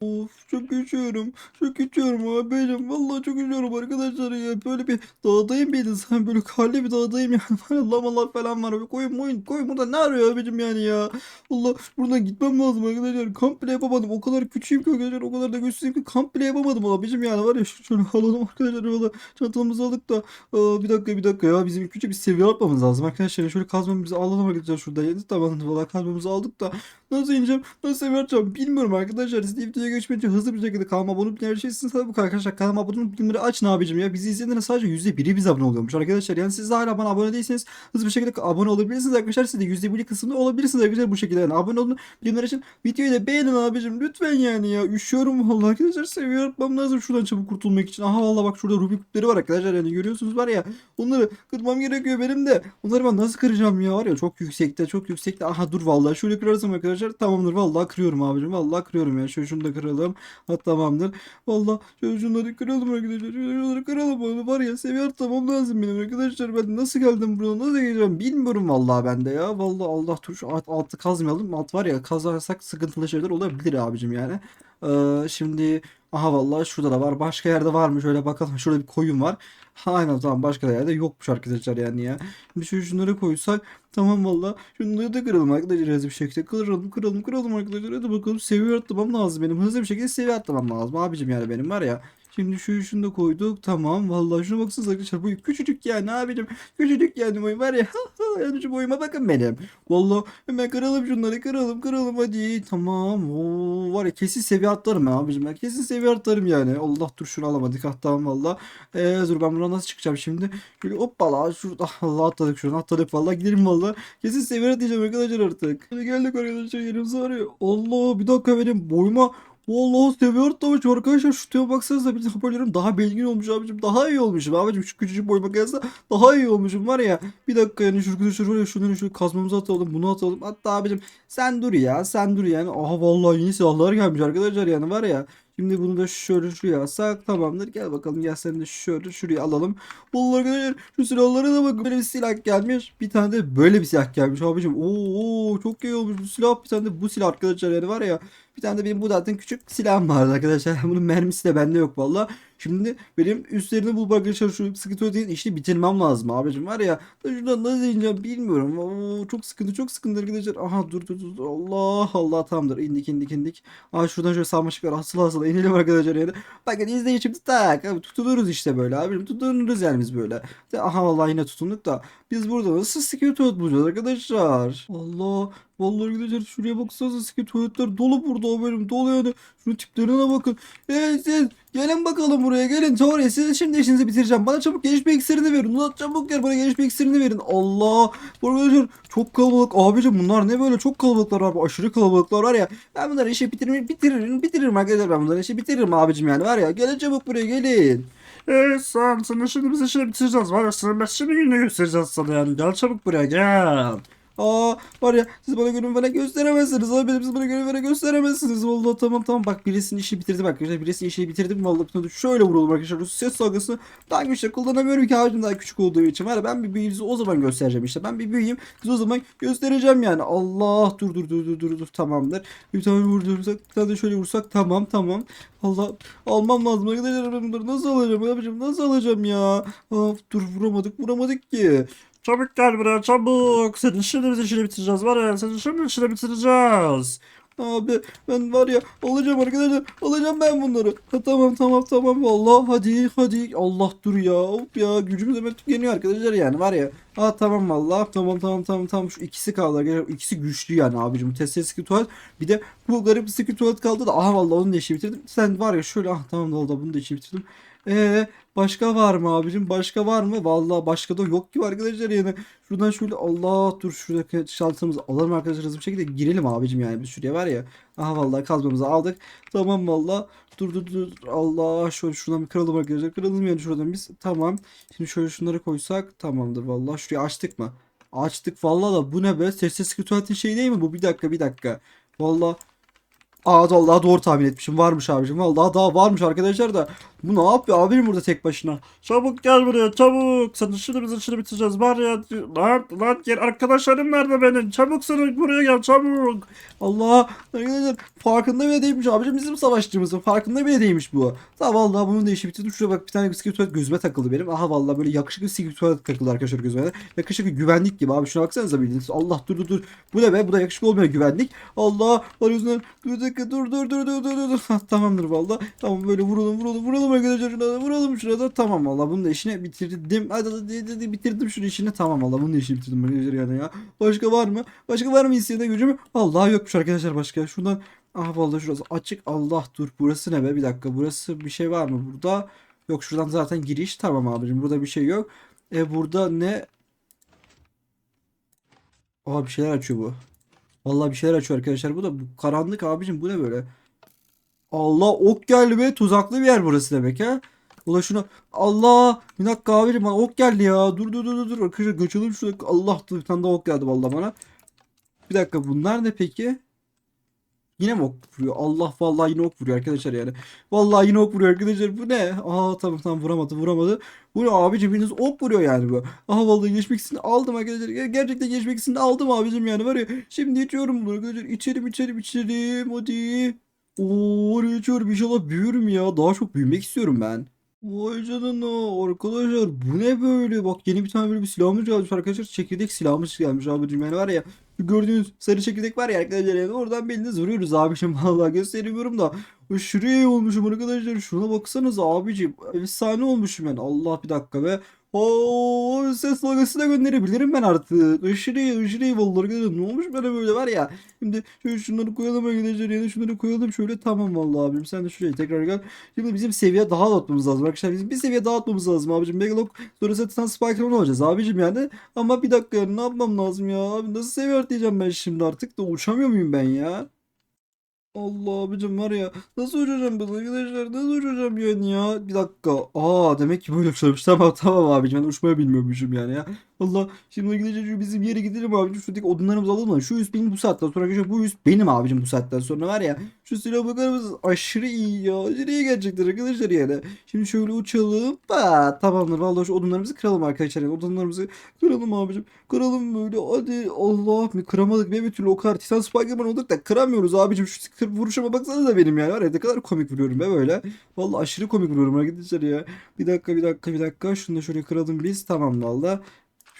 Of çok üşüyorum. Çok üşüyorum abicim. Vallahi çok üşüyorum arkadaşlar ya. Böyle bir dağdayım insan. Böyle karlı bir dağdayım yani. Böyle lamalar falan var. Koyun koyun koyun burada ne arıyor abicim yani ya. Allah buradan gitmem lazım arkadaşlar. Kamp yapamadım. O kadar küçüğüm ki arkadaşlar. O kadar da güçsüzüm ki kamp yapamadım abicim yani. Var ya şöyle alalım arkadaşlar. Valla çantamızı aldık da. Aa, bir dakika bir dakika ya. Bizim küçük bir seviye atmamız lazım arkadaşlar. Şöyle kazmamızı alalım arkadaşlar şurada. Tamam valla kazmamızı aldık da. Nasıl ineceğim? Nasıl seviye atacağım? Bilmiyorum arkadaşlar. Siz önce hızlı bir şekilde kanalıma abone olup şeysiniz. Tabii bu arkadaşlar kanalıma abone olup bildirimleri açın abicim ya. Bizi izleyenlerin sadece %1'i bize abone oluyormuş arkadaşlar. Yani siz de hala bana abone değilseniz hızlı bir şekilde abone olabilirsiniz arkadaşlar. Siz de %1'lik kısmında olabilirsiniz arkadaşlar bu şekilde. Yani abone olun. Bildirimler için videoyu da beğenin abicim. Lütfen yani ya. Üşüyorum vallahi arkadaşlar. Seviye atmam lazım şuradan çabuk kurtulmak için. Aha vallahi bak şurada Rubik küpleri var arkadaşlar. Yani görüyorsunuz var ya. Onları kırmam gerekiyor benim de. Onları ben nasıl kıracağım ya var ya çok yüksekte çok yüksekte. Aha dur vallahi şöyle kırarsam arkadaşlar tamamdır vallahi kırıyorum abicim. Vallahi kırıyorum ya. Şöyle şunu da kıralım. Ha tamamdır. Şöyle şunları kıralım arkadaşlar. Şunları kıralım abi. Var ya seviye atlamam lazım benim arkadaşlar. Ben nasıl geldim buraya nasıl geleceğim bilmiyorum vallahi ben de ya. Vallahi Allah şu alt, altı kazmayalım. Alt var ya kazarsak sıkıntılı şeyler olabilir abicim yani. Ee, şimdi aha vallahi şurada da var. Başka yerde var mı? Şöyle bakalım. Şurada bir koyun var. Aynen tamam başka yerde yokmuş arkadaşlar yani ya. Şimdi şöyle şunları koysak tamam valla. Şunları da kıralım arkadaşlar hızlı bir şekilde. Kıralım kıralım kıralım arkadaşlar. Hadi bakalım seviye atlamam lazım benim. Hızlı bir şekilde seviye atlamam lazım abicim yani benim var ya. Şimdi şu şunu koyduk. Tamam. Vallahi şuna baksanıza arkadaşlar. Bu küçücük yani abicim. Küçücük yani boy var ya. yani şu boyuma bakın benim. Vallahi hemen kıralım şunları. Kıralım kıralım hadi. Tamam. Oo, var ya kesin seviye atlarım ben abicim. Ben kesin seviye atlarım yani. Allah dur şunu alamadık. Ah tamam valla. Ee, dur ben buradan nasıl çıkacağım şimdi? Böyle hoppala şurada. Allah atladık şuradan atladık valla. Gidelim valla. Kesin seviye atlayacağım arkadaşlar artık. Geldik arkadaşlar yerimize var ya. Allah bir dakika benim boyuma Vallahi seviye atlamış arkadaşlar şu tipe baksanıza bir hoparlörüm daha belgin olmuş abicim daha iyi olmuşum abicim şu küçücük boyuma kıyasla daha iyi olmuşum var ya bir dakika yani şu şuraya şunları şu kazmamızı atalım bunu atalım hatta abicim sen dur ya sen dur yani aha vallahi yeni silahlar gelmiş arkadaşlar yani var ya Şimdi bunu da şöyle şuraya alsak tamamdır. Gel bakalım gel seni de şöyle şuraya alalım. Vallahi arkadaşlar şu silahlara da bakın. Böyle bir silah gelmiş. Bir tane de böyle bir silah gelmiş abicim. Oo çok iyi olmuş bu silah. Bir tane de bu silah arkadaşlar yani var ya. Bir tane de benim bu zaten küçük silahım vardı arkadaşlar. Bunun mermisi de bende yok valla. Şimdi benim üstlerini bulup arkadaşlar şu sıkı tuvaletin işini bitirmem lazım abicim var ya. Şuradan nasıl ineceğim bilmiyorum. Oo, çok sıkıntı çok sıkıntı arkadaşlar. Aha dur dur dur. Allah Allah tamamdır. indik indik indik. Aa şuradan şöyle sarmaşıklar asıl asıl inelim arkadaşlar yani. Bakın izleyin şimdi tak. Abi, tutunuruz işte böyle abim. Tutunuruz yani biz böyle. Aha vallahi yine tutunduk da. Biz burada nasıl sıkı tuvalet bulacağız arkadaşlar? Allah. Vallahi arkadaşlar şuraya baksanıza sıkı tuvaletler dolu burada o bölüm dolu yani. Şunun tiplerine bakın. Hey siz gelin bakalım buraya gelin. Sonra sizin şimdi işinizi bitireceğim. Bana çabuk gelişme iksirini verin. Ulan çabuk gel bana gelişme iksirini verin. Allah. Bu Arkadaşlar çok kalabalık. Abicim bunlar ne böyle çok kalabalıklar var. Aşırı kalabalıklar var ya. Ben bunları işi bitiririm, bitiririm, bitiririm arkadaşlar. Ben bunları işi bitiririm abicim yani var ya. Gelin çabuk buraya gelin. Ee, sen, sen şimdi biz işini bitireceğiz var ya sen ben şimdi gününü göstereceğiz sana yani gel çabuk buraya gel. Aa var ya siz bana görün bana gösteremezsiniz abi. Siz bana görün bana gösteremezsiniz. Vallahi tamam tamam. Bak birisinin işi bitirdim arkadaşlar. Birisinin işi bitirdim. Vallahi şöyle vuralım arkadaşlar. Ses salgısını daha güçlü kullanamıyorum ki abicim daha küçük olduğu için. Var ya ben bir büyüyüm size o zaman göstereceğim işte. Ben bir büyüyeyim size o zaman göstereceğim yani. Allah dur dur dur dur dur dur. Tamamdır. Bir tane vurdursak bir tane şöyle vursak tamam tamam. Allah almam lazım arkadaşlar. Nasıl alacağım abicim? Nasıl alacağım ya? Of dur vuramadık vuramadık ki Çabuk gel buraya çabuk. Senin şimdi biz işini bitireceğiz var ya senin şimdi işini bitireceğiz. Abi ben var ya alacağım arkadaşlar alacağım ben bunları. Ha, tamam tamam tamam vallahi hadi hadi Allah dur ya Hop ya gücümüz hemen tükeniyor arkadaşlar yani var ya. Ha tamam vallahi tamam tamam tamam tamam şu ikisi kaldı arkadaşlar ikisi güçlü yani abicim testere sıkı tuvalet bir de bu garip sıkı tuvalet kaldı da aha vallahi onun da işi bitirdim. Sen var ya şöyle ah tamam vallahi bunu da işi bitirdim. Ee başka var mı abicim başka var mı? Vallahi başka da yok gibi arkadaşlar yani. Şuradan şöyle Allah dur şuradaki şaltımızı alalım arkadaşlar hızlı bir şekilde girelim abicim yani biz şuraya var ya. Aha vallahi kazmamızı aldık. Tamam vallahi. Dur dur dur. Allah şöyle şuradan bir kıralım arkadaşlar. Kıralım yani şuradan biz. Tamam. Şimdi şöyle şunları koysak tamamdır vallahi. Şurayı açtık mı? Açtık vallahi da bu ne be? Sessiz tuvaletin şey değil mi bu? Bir dakika bir dakika. Vallahi Aa vallahi doğru tahmin etmişim. Varmış abicim. Vallahi daha varmış arkadaşlar da. Bu ne yapıyor abim burada tek başına? Çabuk gel buraya çabuk. Sen işini biz işini bitireceğiz. Var ya lan lan gel arkadaşlarım nerede benim? Çabuk sen buraya gel çabuk. Allah arkadaşlar farkında bile değilmiş abicim bizim savaşçımızın farkında bile değilmiş bu. Tamam vallahi bunun da işi bitirdim. Şuraya bak bir tane bisiklet tuvalet gözüme takıldı benim. Aha vallahi böyle yakışıklı bisiklet tuvalet takıldı arkadaşlar gözüme. Yakışıklı güvenlik gibi abi şuna baksanıza bildiğiniz. Allah dur dur dur. Bu ne be bu da yakışıklı olmayan güvenlik. Allah var yüzünden dur bir dakika dur dur dur dur dur dur. Tamamdır vallahi. Tamam böyle vuralım vuralım vuralım arkadaşlar şuna da vuralım şurada. Tamam vallahi bunun da işini bitirdim. Hadi hadi hadi, bitirdim şunu işini. Tamam vallahi bunun da işini bitirdim arkadaşlar yani ya. Başka var mı? Başka var mı isteyene gücüm? Allah yokmuş arkadaşlar başka. Şuradan Ah vallahi şurası açık. Allah dur. Burası ne be? Bir dakika. Burası bir şey var mı burada? Yok şuradan zaten giriş. Tamam abicim. Burada bir şey yok. E burada ne? Aa bir şeyler açıyor bu. Vallahi bir şeyler açıyor arkadaşlar. Bu da bu karanlık abicim. Bu ne böyle? Allah ok geldi be. Tuzaklı bir yer burası demek ha. Ula şuna Allah bir dakika abicim bana ok geldi ya. Dur dur dur dur. Arkadaşlar kaçalım şurada. Allah bir tane daha ok geldi vallahi bana. Bir dakika bunlar ne peki? Yine mi ok vuruyor? Allah vallahi yine ok vuruyor arkadaşlar yani. Vallahi yine ok vuruyor arkadaşlar. Bu ne? Aa tamam tamam vuramadı vuramadı. Bu ne abicim biriniz ok vuruyor yani bu. Aha vallahi geçmek için aldım arkadaşlar. Ger- Gerçekten geçmek için aldım abicim yani var ya. Şimdi içiyorum bunu arkadaşlar. İçerim içerim içerim hadi. Oo içiyorum inşallah büyürüm ya. Daha çok büyümek istiyorum ben. Vay canına arkadaşlar bu ne böyle? Bak yeni bir tane böyle bir silahımız gelmiş arkadaşlar. Çekirdek silahımız gelmiş abicim yani var ya. Gördüğünüz sarı çekirdek var ya arkadaşlar yani oradan beliniz vuruyoruz abicim vallahi gösteremiyorum da. Şuraya olmuşum arkadaşlar şuna baksanıza abicim efsane olmuşum yani Allah bir dakika be. Oo ses dalgası da gönderebilirim ben artık. Aşırı aşırı vallahi arkadaşlar ne olmuş bana böyle var ya. Şimdi şöyle şunları koyalım arkadaşlar ya da şunları koyalım şöyle tamam vallahi abim sen de şuraya tekrar gel. Şimdi bizim seviye daha da atmamız lazım arkadaşlar bizim bir seviye daha atmamız lazım abicim. Megalok sonrası Titan Spikerman olacağız abicim yani. Ama bir dakika ya ne yapmam lazım ya abi nasıl seviye atlayacağım ben şimdi artık da uçamıyor muyum ben ya? Allah abicim var ya nasıl uçacağım ben arkadaşlar nasıl uçacağım yani ya? Bir dakika. Aa demek ki böyle uçarmış tamam tamam abicim ben uçmayı bilmiyormuşum yani ya Allah şimdi gideceğiz bizim yere gidelim abicim şuradaki odunlarımızı alalım da şu üst benim bu saatten sonra arkadaşlar bu üst benim abicim bu saatten sonra var ya şu silaha bakar mısınız? Aşırı iyi ya aşırı iyi gerçekten arkadaşlar yani. Şimdi şöyle uçalım ha tamamdır vallahi şu odunlarımızı kıralım arkadaşlar yani odunlarımızı kıralım abicim kıralım böyle hadi Allah bir kıramadık be bir türlü o kadar Titan Spiderman olduk da kıramıyoruz abicim şu kır vuruşuma baksanıza benim yani var ya ne kadar komik vuruyorum be böyle. Vallahi aşırı komik vuruyorum arkadaşlar ya. Bir dakika bir dakika bir dakika şunu da şöyle kıralım biz tamam valla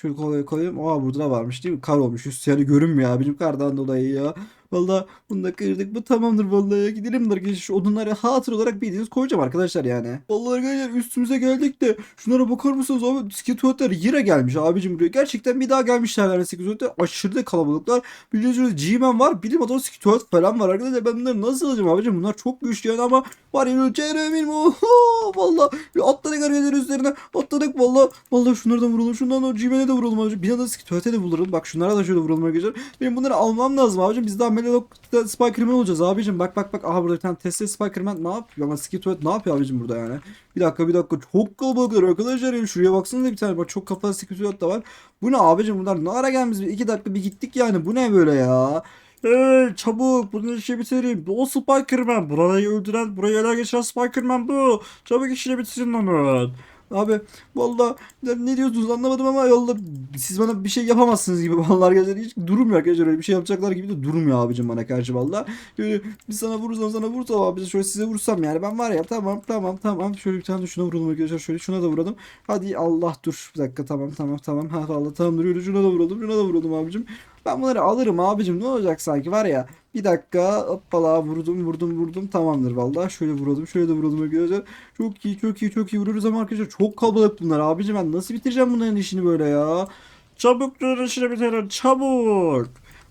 Şöyle kolay koyayım. Aa burada da varmış değil mi? Kar olmuş. Üstü yani görünmüyor abicim kardan dolayı ya. Valla bunu da kırdık. Bu tamamdır vallahi. Gidelim de arkadaşlar. Şu odunları hatır olarak bildiğiniz koyacağım arkadaşlar yani. Vallahi arkadaşlar üstümüze geldik de şunlara bakar mısınız abi? Skituatlar yine gelmiş abicim buraya. Gerçekten bir daha gelmişler yani skituatlar. Aşırı da kalabalıklar. Biliyorsunuz G-Man var. Bilim adamı skituat falan var arkadaşlar. Ben bunları nasıl alacağım abicim? Bunlar çok güçlü yani ama var ya Jeremy Oho valla atladık arkadaşlar üzerine atladık valla valla şunlardan vuralım şundan da G-Man'e de vuralım abicim bir anda skituate de vuralım bak şunlara da şöyle vuralım arkadaşlar benim bunları almam lazım abicim biz daha Melodok'ta Spikerman olacağız abicim. Bak bak bak. Aha burada bir tane Tesla Spikerman. Ne yapıyor ama skituate ne yapıyor abicim burada yani? Bir dakika bir dakika. Çok kalabalıklar arkadaşlar yani şuraya baksanıza bir tane. Bak çok kafalı skituate da var. Bu ne abicim? Bunlar ne ara gelmiş? İki dakika bir gittik yani. Bu ne böyle ya? Hey çabuk. Bunu işi bitireyim. O Spikerman. Burayı öldüren, burayı ele geçiren Spikerman bu. Çabuk işini bitirin onu. Abi vallahi ne diyorsunuz anlamadım ama yolda siz bana bir şey yapamazsınız gibi vallahi arkadaşlar. Hiç durmuyor arkadaşlar. Öyle bir şey yapacaklar gibi de durmuyor abicim bana karşı vallahi. Şöyle bir sana vurursam sana vursam abi şöyle size vursam yani ben var ya tamam tamam tamam. Şöyle bir tane de şuna vuralım arkadaşlar. Şöyle şuna da vuralım. Hadi Allah dur. Bir dakika tamam tamam tamam. Ha vallahi tamam duruyor şuna da vuralım şuna da vuralım abicim. Ben bunları alırım abicim ne olacak sanki var ya. Bir dakika hoppala vurdum vurdum vurdum tamamdır vallahi şöyle vuralım şöyle de vuralım arkadaşlar. Çok iyi çok iyi çok iyi vuruyoruz ama arkadaşlar çok kalabalık bunlar abicim ben nasıl bitireceğim bunların işini böyle ya. Çabuk dur işini bitirin. Çabuk.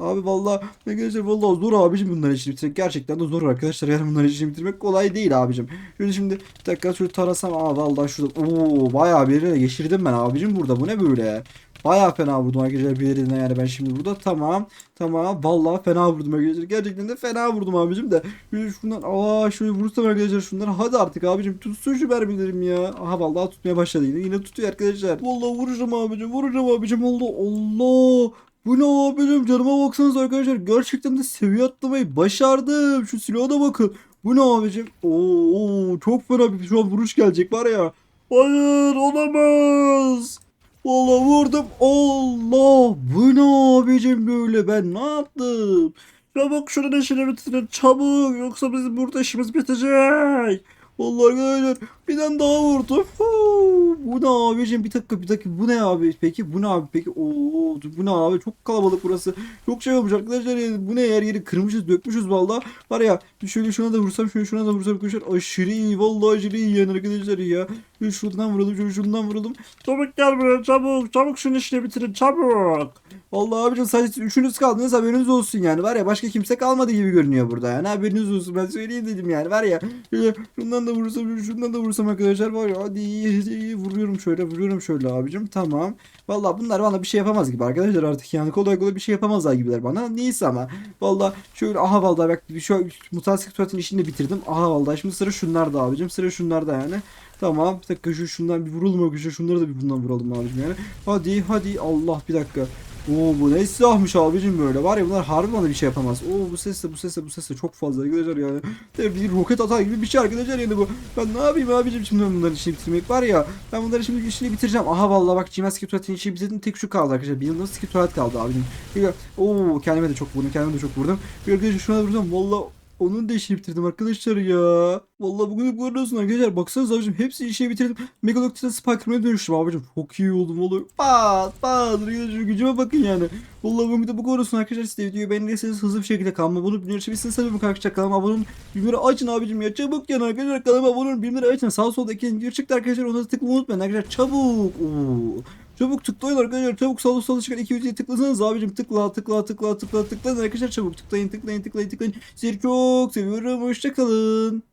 Abi vallahi arkadaşlar vallahi zor abicim bunların işini bitirmek gerçekten de zor arkadaşlar yani bunların işini bitirmek kolay değil abicim. Şöyle şimdi bir dakika şöyle tarasam aa vallahi şurada ooo bayağı bir yere geçirdim ben abicim burada bu ne böyle. Bayağı fena vurdum arkadaşlar bir yani ben şimdi burada tamam tamam vallahi fena vurdum arkadaşlar gerçekten de fena vurdum abicim de şöyle şundan aa şöyle vurursam arkadaşlar şunları hadi artık abicim tutsun şu mermilerim ya aha vallahi tutmaya başladı yine yine tutuyor arkadaşlar vallahi vuracağım abicim vuracağım abicim Allah Allah Bu ne abicim canıma baksanız arkadaşlar. Gerçekten de seviye atlamayı başardım. Şu silaha da bakın. Bu ne abicim? Oo, oo, çok fena bir şu an vuruş gelecek var ya. Hayır olamaz. Vallahi vurdum. Allah. Bu ne abicim böyle ben ne yaptım? Çabuk şunun işini bitirin çabuk yoksa bizim burada işimiz bitecek. Vallahi arkadaşlar bir tane daha vurdum. Huu, Bu ne abicim? Bir dakika bir dakika. Bu ne abi peki? Bu ne abi peki? Oo, bu ne abi? Çok kalabalık burası. Çok şey olmuş arkadaşlar bu ne? Her yeri kırmışız dökmüşüz vallahi. Var ya şöyle şuna da vursam şöyle şuna da vursam arkadaşlar. Aşırı iyi vallahi aşırı iyi yani arkadaşlar ya. Şuradan vuralım şuradan vuralım. Çabuk gel buraya çabuk. Çabuk şunun işini bitirin çabuk. Vallahi abicim sadece üçünüz kaldınız haberiniz olsun yani. Var ya başka kimse kalmadı gibi görünüyor burada yani. Haberiniz olsun ben söyleyeyim dedim yani. Var ya şundan da vursam şundan da vursam arkadaşlar var ya hadi vuruyorum şöyle vuruyorum şöyle abicim. Tamam. Vallahi bunlar bana bir şey yapamaz gibi arkadaşlar artık yani. Kolay kolay bir şey yapamazlar gibiler bana. Neyse ama Vallahi şöyle aha vallahi bak şu mutasik tuvaletin işini de bitirdim. Aha vallahi şimdi sıra şunlarda abicim sıra şunlarda yani. Tamam bir dakika şu şundan bir vuralım arkadaşlar şunları da bir bundan vuralım abicim yani. Hadi hadi Allah bir dakika Oo bu ne silahmış abicim böyle var ya bunlar harbi bana bir şey yapamaz. Oo bu ses de bu ses de bu ses de çok fazla arkadaşlar yani. Bir roket atar gibi bir şey arkadaşlar yani bu. Ben ne yapayım abicim şimdi ben bunların işini bitirmek var ya. Ben bunların şimdi işini bitireceğim. Aha vallahi bak skip tuvaletin işini bitirdim tek şu kaldı arkadaşlar. Bir yılda skip tuvalet kaldı abicim. Oo kendime de çok vurdum kendime de çok vurdum. Bir arkadaşlar şuna vuracağım vallahi onun da işini bitirdim arkadaşlar ya. Vallahi bugün bu olsun arkadaşlar. Baksanıza abicim hepsi işini bitirdim. Megaloctit'e Spikerman'e dönüştüm abicim. Çok iyi oldum vallahi. Pat pat. Arkadaşlar gücüme bakın yani. Vallahi bugün de bu olsun arkadaşlar. Size videoyu beğendiyseniz hızlı bir şekilde kanalıma abone olun. Bilmiyorum sanırım arkadaşlar kanalıma abone olun. Bilmiyorum açın abicim ya. Çabuk yani arkadaşlar kanalıma abone olun. Bilmiyorum açın. Sağ solda iki video çıktı arkadaşlar. Ona da tıklamayı unutmayın arkadaşlar. Çabuk. Oo. Çabuk tıklayın arkadaşlar. Çabuk sağ sola çıkan iki videoyu tıklasanız abicim. Tıkla tıkla tıkla tıkla tıklayın arkadaşlar. Çabuk tıklayın tıklayın tıklayın tıklayın. Sizleri çok seviyorum. Hoşçakalın.